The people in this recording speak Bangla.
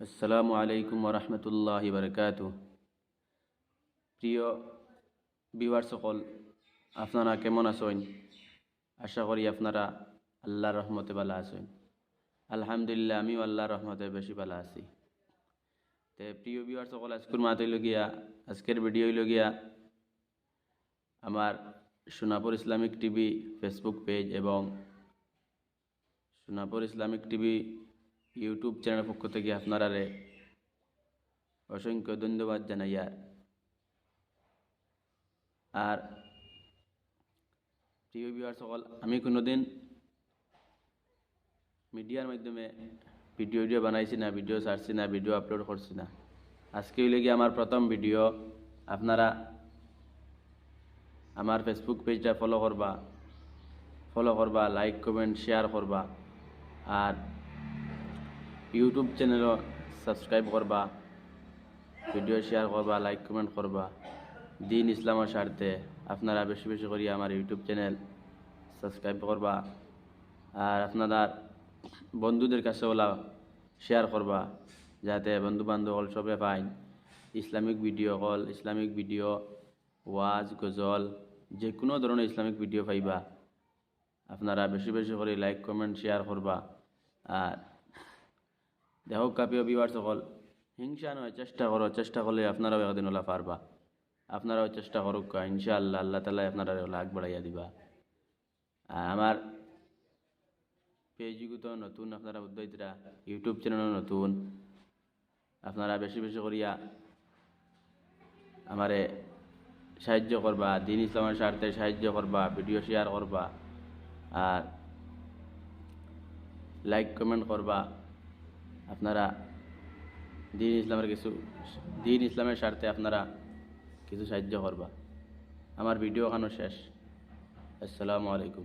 আসসালামু আলাইকুম রহমতুল্লাহ বারকাত প্রিয় বিবার সকল, আপনারা কেমন আছেন? আশা করি আপনারা আল্লাহ রহমতে ভালো আছেন। আলহামদুলিল্লাহ, আমিও আল্লাহর রহমতে বেশি ভালো আছি। তে প্রিয় বিবার সকল, আজকের মাত আজকের ভিডিও হইল গিয়া আমার Sonapur Islamic TV Facebook page এবং সোনাপুর ইসলামিক টিভি ইউটিউব চ্যানেলের পক্ষ থেকে আপনারারে অসংখ্য ধন্যবাদ জানাইয়া আর। প্রিয় বিহার সকল, আমি কোনোদিন মিডিয়ার মাধ্যমে ভিডিও ভিডিও বানাইছি না ভিডিও ছাড়ছি না ভিডিও আপলোড করছি না। আজকে গিয়ে আমার প্রথম ভিডিও আপনারা আমার ফেসবুক পেজটা ফলো করবা ফলো করবা লাইক কমেন্ট শেয়ার করবা। আর ইউটিউব চ্যানেলও সাবস্ক্রাইব করবা, ভিডিও শেয়ার করবা লাইক কমেন্ট করবা। দিন ইসলামের স্বার্থে আপনারা বেশি বেশি করি আমার ইউটিউব চ্যানেল সাবস্ক্রাইব করবা। আর আপনার বন্ধুদের কাছে ওলা শেয়ার করবা, যাতে বন্ধু বান্ধব হল সবে pine. Islamic video call, Islamic video, ওয়াজ, গজল যে কোনো ধরনের ইসলামিক ভিডিও পাইবা। আপনারা বেশি বেশি করে লাইক কমেন্ট শেয়ার করবা। আর দেখো কাপিও বিবার সকল। হিংসা নয়, চেষ্টা করো, চেষ্টা করলে আপনারাও একদিন ওলা পারবা। আপনারাও চেষ্টা করুক, ইনশাআল্লাহ, আল্লাহ তালা আপনারা ওলা আগ বাড়াইয়া দিবা। আর আমার পেজগুলো তো নতুন, আপনারা উদ্যোগীরা ইউটিউব চ্যানেলও নতুন। আপনারা বেশি বেশি করিয়া আমারে সাহায্য করবা, দিন ইসলামের স্বার্থে সাহায্য করবা, ভিডিও শেয়ার করবা, আর লাইক কমেন্ট করবা। আপনারা দিন ইসলামের কিছু, দিন ইসলামের স্বার্থে আপনারা কিছু সাহায্য করবা। আমার ভিডিও এখানো শেষ। আসসালামু আলাইকুম।